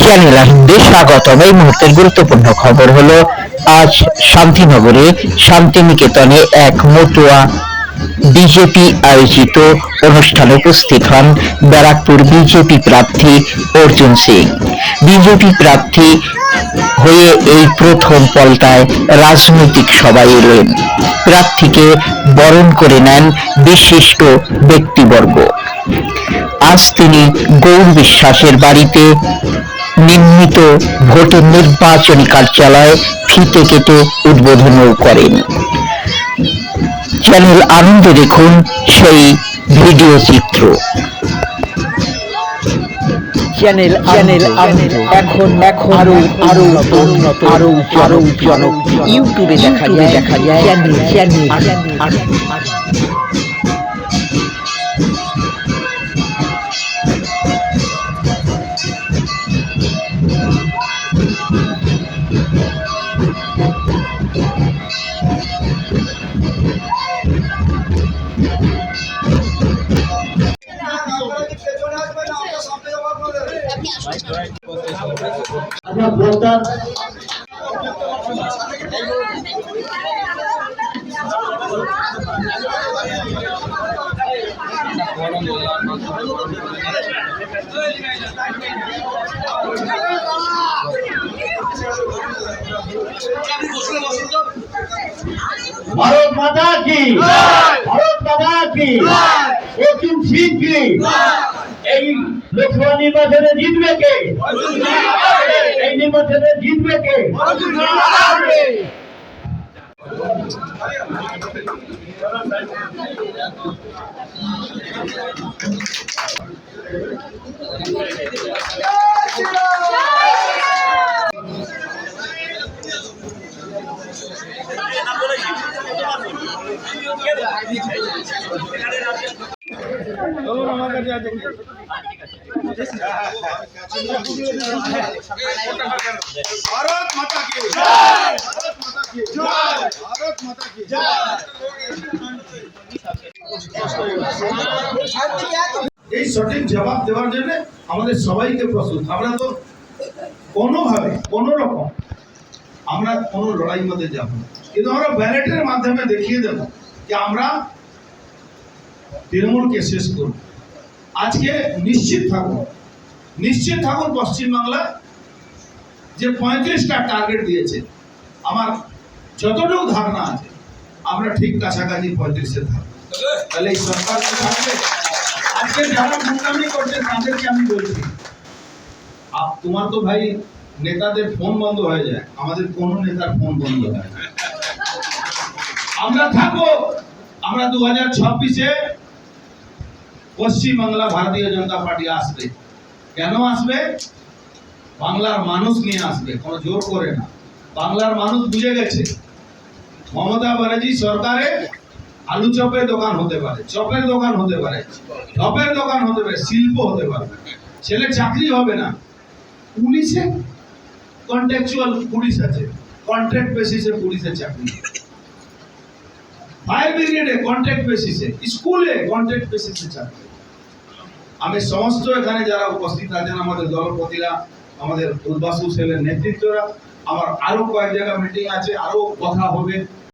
Channel স্বাগতম। এই মুহূর্তের গুরুত্বপূর্ণ খবর হলো, আজ শান্তিনগরে শান্তিনিকেতনে এক মতুয়া বিজেপি আয়োজিত অনুষ্ঠানে উপস্থিত হন ব্যারাকপুর বিজেপি প্রার্থী অর্জুন সিং। বিজেপি প্রার্থী হয়ে এই প্রথম পলটায় রাজনৈতিক সভায় এলেন। প্রার্থীকে বরণ করে নেন বিশিষ্ট ব্যক্তিবর্গ। আজ তিনি গৌর বিশ্বাসের বাড়িতে নির্মিত ভোটের নির্বাচনী কার্যালয় ফিতে কেটে উদ্বোধনও করেন। চ্যানেল আনন্দে দেখুন সেই ভিডিও চিত্র। চ্যানেল চ্যানেল আনন্দ এখন এখন আরও আরও উন্নত আরও আরও জনক ইউটিউবে দেখা যায় দেখা যায় channel channel voter Bharat Mata কি? ভারত মাতা কি? অর্জুন সিং কি? এই লোকসভা নির্বাচনে জিতবে কে? এই নির্বাচনে জিতবে কে? চলুন আমার কাছে আছে ভারত মাতা এই সঠিক জবাব দেওয়ার জন্য আমাদের সবাইকে প্রস্তুত। আমরা তো কোনোভাবে কোনো রকম আমরা কোনো লড়াই মধ্যে যাব না। কিন্তু আমরা ব্যালেটের মাধ্যমে দেখিয়ে দেবো। যে আমরা তৃণমূলকে শেষ করব। আজকে নিশ্চিত থাকুন নিশ্চিত থাকুন পশ্চিমবাংলায় যে পঁয়ত্রিশটা টার্গেট দিয়েছে, আমার যতটুকু ধারণা আছে, আমরা ঠিক কাছাকাছি পঁয়ত্রিশে থাকব। তাহলে এই সরকার থাকবে। আজকে যারা মোকামি করছে, তাদেরকে আমি বলছি তোমার তো ভাই নেতাদের ফোন বন্ধ হয়ে যায়। আমাদের কোন নেতার ফোন বন্ধ হয়। আমরা থাকব। আমরা দু হাজার ছাব্বিশে পশ্চিমবাংলা ভারতীয় জনতা পার্টি আসবে। কেন আসবে? বাংলার মানুষ নিয়ে আসবে, কোনো জোর করে না। বাংলার মানুষ বুঝে গেছে, মমতা ব্যানার্জি সরকারে আলু চপের দোকান হতে পারে, চপের দোকান হতে পারে চপের দোকান হতে পারে, শিল্প হতে পারে। ছেলে চাকরি হবে না। পুলিশে? কন্ট্রাকচুয়াল পুলিশ আছে। কন্ট্রাক্ট বেসিসে পুলিশের চাকরি। ফায়ার ব্রিগেডে কন্ট্রাক্ট বেসিসে স্কুলে কন্ট্রাক্ট বেসিসে চাকরি। আমি সমস্ত এখানে যারা উপস্থিত আছেন, আমাদের দলপতিরা, আমাদের উদ্বাসু সেলের নেতৃত্বরা, আমার আরও কয়েক জায়গা মিটিং আছে, আরও কথা হবে।